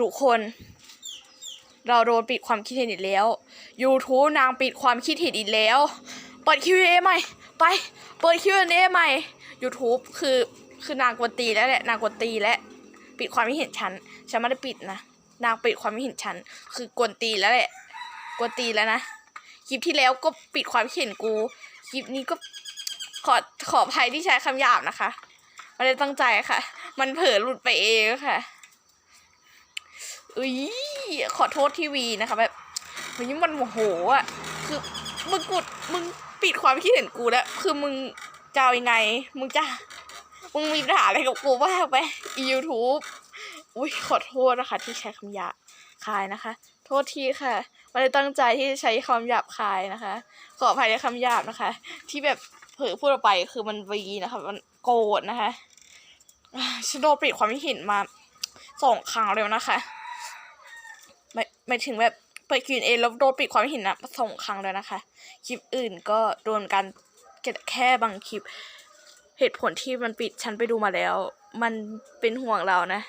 ทุกคน เราโดนปิดความคิดเห็นอีกแล้ว YouTube นางปิดความคิดเห็นอีกแล้ว เปิด Q&A ใหม่ ไป เปิด Q&A ใหม่ YouTube คือคือนางกวนตีแล้วแหละ นางกวนตีและปิดความคิดเห็นฉัน ฉันไม่ได้ปิดนะ นางปิดความคิดเห็นฉัน คือกวนตีแล้วแหละ กวนตีแล้วนะ คลิปที่แล้วก็ปิดความคิดเห็นกู คลิปนี้ก็ขอขออภัยที่ใช้คำหยาบนะคะ ไม่ได้ตั้งใจค่ะ มันเผลอหลุดไปเองค่ะ อุ้ยขอโทษทีวีนะคะแบบเฮ้ยมันโมโหอะคือมึงกดมึงปิดความคิดเห็นกูแล้ว คือมึงจะเอายังไง มึงจะมึงมีปัญหาอะไรกับกูบ้างไปยูทูบอุ้ยขอโทษนะคะ ที่ใช้คำหยาบคายนะคะ โทษทีค่ะไม่ได้ตั้งใจที่จะใช้คำหยาบคายนะคะ ขออภัยในคำหยาบนะคะ ที่แบบเผลอพูดออกไปคือมันวีนะคะ มันโกรธนะคะฉันโดนปิดความคิดเห็นมาสองครั้งแล้วนะคะ ไม่ไม่ถึงแบบเปิดคิวเอแล้วโดนปิดความคิดเห็นนะสองครั้งแล้วนะคะ คลิปอื่นก็โดนการแค่บางคลิป เหตุผลที่มันปิดฉันไปดูมาแล้ว มันเป็นห่วงเรานะ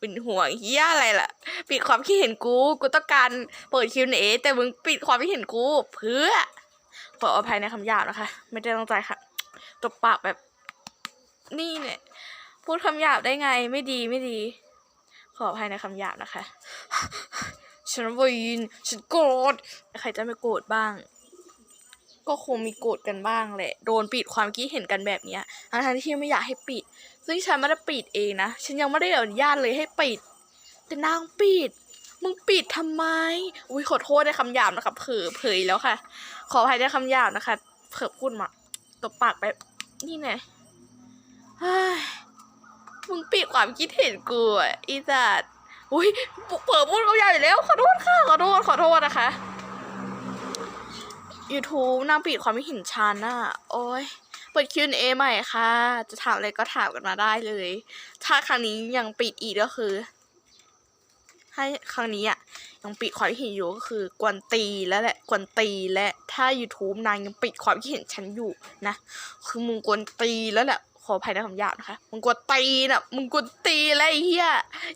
เป็นห่วงเฮียอะไรล่ะ ปิดความคิดเห็นกู กูต้องการเปิดคิวเอแต่มึงปิดความคิดเห็นกู เพื่อ ขออภัยในคำหยาบนะคะ ไม่ได้ตั้งใจค่ะตบปากแบบนี่เนี่ยพูดคำหยาบได้ไงไม่ดีไม่ดี ขออภัยในคำหยาบนะคะ ฉันวีนฉันโกรธใครจะไม่โกรธบ้าง ก็คงมีโกรธกันบ้างแหละ โดนปิดความคิดเห็นกันแบบเนี้ยทั้งที่ไม่อยากให้ปิด ซึ่งฉันไม่ได้ปิดเองนะ ฉันยังไม่ได้อนุญาตเลยให้ปิด แต่นางปิด มึงปิดทำไม อุ้ยขอโทษในคำหยาบนะคะเผลอเผยแล้วค่ะ ขออภัยในคำหยาบนะคะ เผลอพูดมาตบปากแบบนี่ไงมึงปิดความคิดเห็นกูอะอีสัตว์ อุ้ยเผลอพูดคำหยาบอยู่แล้ว ขอโทษค่ะ ขอโทษ ขอโทษนะคะ YouTube นางปิดความคิดเห็นฉันน่ะ โอ้ย เปิด Q&A ใหม่ค่ะ จะถามอะไรก็ถามกันมาได้เลย ถ้าครั้งนี้ยังปิดอีกก็คือ ให้ครั้งนี้อะ ยังปิดความคิดเห็นอยู่ก็คือกวนตีแล้วแหละ กวนตีและถ้า YouTube นางยังปิดความคิดเห็นฉันอยู่นะ คือมึงกวนตีแล้วแหละขออภัยในคำหยาบนะคะ มึงกวนตีน่ะมึงกวนตีแล้วไอ้เหี้ย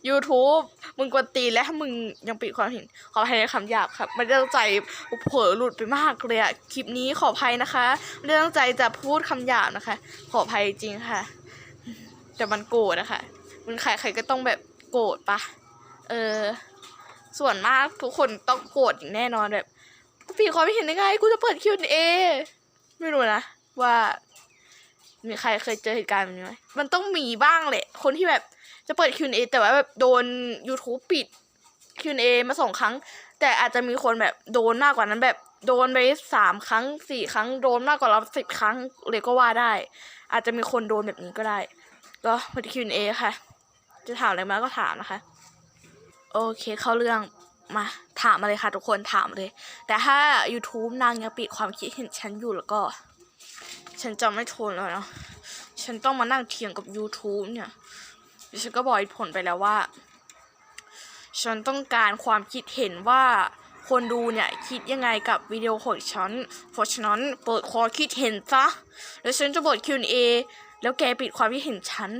YouTube มึงกวนตีแล้วถ้ามึงยังปิดความเห็น ขออภัยในคำหยาบครับ ไม่ได้ตั้งใจเผลอหลุดไปมากเลยอะคลิปนี้ขออภัยนะคะไม่ได้ตั้งใจจะพูดคำหยาบนะคะ ขออภัยจริงค่ะ แต่มันโกรธนะคะมันใครใครก็ต้องแบบโกรธปะเออ ส่วนมากทุกคนต้องโกรธอย่างแน่นอนแบบปีความไม่เห็นได้ไงกูจะเปิด Q&A ไม่รู้นะว่ามีใครเคยเจอเหตุการณ์แบบนี้ไหมมันต้องมีบ้างแหละ คนที่แบบ จะเปิด Q&A แต่ว่าแบบโดน YouTube ปิด Q&A มาสองครั้ง แต่อาจจะมีคนแบบโดนมากกว่านั้นแบบโดนไปสามครั้งสี่ครั้งโดนมากกว่าเราสิบครั้งเลยก็ว่าได้ อาจจะมีคนโดนแบบนี้ก็ได้ ก็มาที่ Q&A ค่ะ จะถามอะไรมาก็ถามนะคะ โอเคเข้าเรื่องมาถามมาเลยค่ะทุกคนถามเลย แต่ถ้า YouTube นางยังปิดความคิดเห็นฉันอยู่แล้วก็ ฉันจะไม่ทนแล้วเนาะฉันต้องมานั่งเถียงกับ YouTube เนี่ย ฉันก็บอกผลไปแล้วว่า ฉันต้องการความคิดเห็นว่าคนดูเนี่ยคิดยังไงกับวิดีโอของฉันเพราะฉะนั้นเปิดความคิดเห็นซะ แล้วฉันจะบท Q&A แล้วแกปิดความคิดเห็นฉัน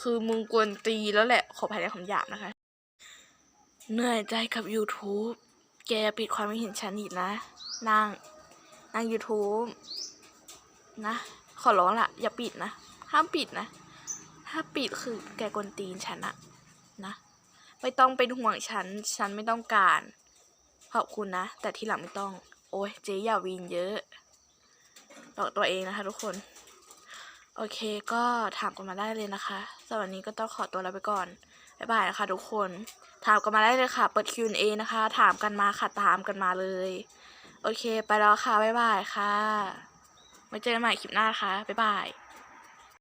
คือมึงกวนตีแล้วแหละ ขออภัยในคำหยาบนะคะ เหนื่อยใจกับ YouTube แกปิดความคิดเห็นฉันอีกนะ นาง นาง YouTube นะ ขอร้องละอย่าปิดนะ ห้ามปิดนะ ถ้าปิดคือแกกวนตีนฉันอะนะ ไม่ต้องเป็นห่วงฉัน ฉันไม่ต้องการ ขอบคุณนะ แต่ที่หลังไม่ต้อง โอ้ยเจ๊อย่าวีนเยอะหลอกตัวเองนะคะทุกคน โอเคก็ถามกันมาได้เลยนะคะสำหรับวันนี้ก็ต้องขอตัวลาไปก่อนบ๊ายบายนะคะทุกคน ถามกันมาได้เลยค่ะ เปิด Q&A นะคะ ถามกันมาค่ะ ถามกันมาเลย โอเค ไปแล้วค่ะบ๊ายบายค่ะ ไว้เจอกันใหม่คลิปหน้านะคะบ๊ายบาย